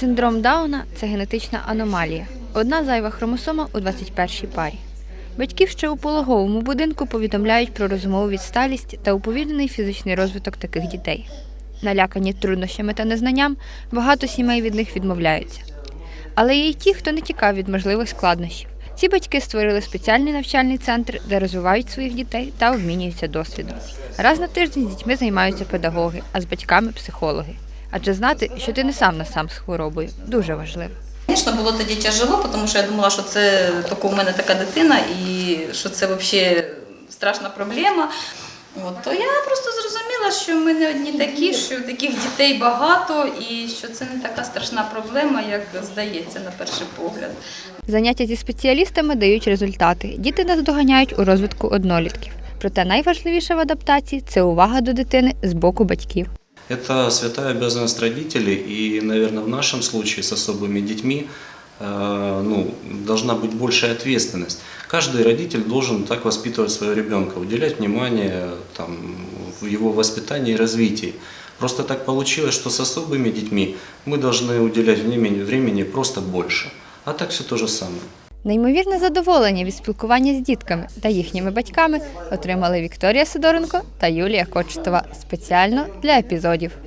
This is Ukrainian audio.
Синдром Дауна це генетична аномалія. Одна зайва хромосома у 21-й парі. Батьків ще у пологовому будинку повідомляють про розумову відсталість та уповільнений фізичний розвиток таких дітей. Налякані труднощами та незнанням, багато сімей від них відмовляються. Але є й ті, хто не тікав від можливих складнощів. Ці батьки створили спеціальний навчальний центр, де розвивають своїх дітей та обмінюються досвідом. Раз на тиждень з дітьми займаються педагоги, а з батьками психологи. Адже знати, що ти не сам на сам з хворобою, дуже важливо. Звісно, було тоді тяжело, тому що я думала, що це у мене така дитина і що це взагалі страшна проблема. От, то я просто зрозуміла, що ми не одні такі, що таких дітей багато і що це не така страшна проблема, як здається на перший погляд. Заняття зі спеціалістами дають результати. Діти наздоганяють у розвитку однолітків. Проте найважливіше в адаптації це увага до дитини з боку батьків. Это святая обязанность родителей, и, наверное, в нашем случае с особыми детьми э, ну, должна быть большая ответственность. Каждый родитель должен так воспитывать своего ребенка, уделять внимание там, в его воспитании и развитии. Просто так получилось, что с особыми детьми мы должны уделять времени, времени просто больше. А так все то же самое. Неймовірне задоволення від спілкування з дітками та їхніми батьками отримали Вікторія Сидоренко та Юлія Кочетова спеціально для епізодів.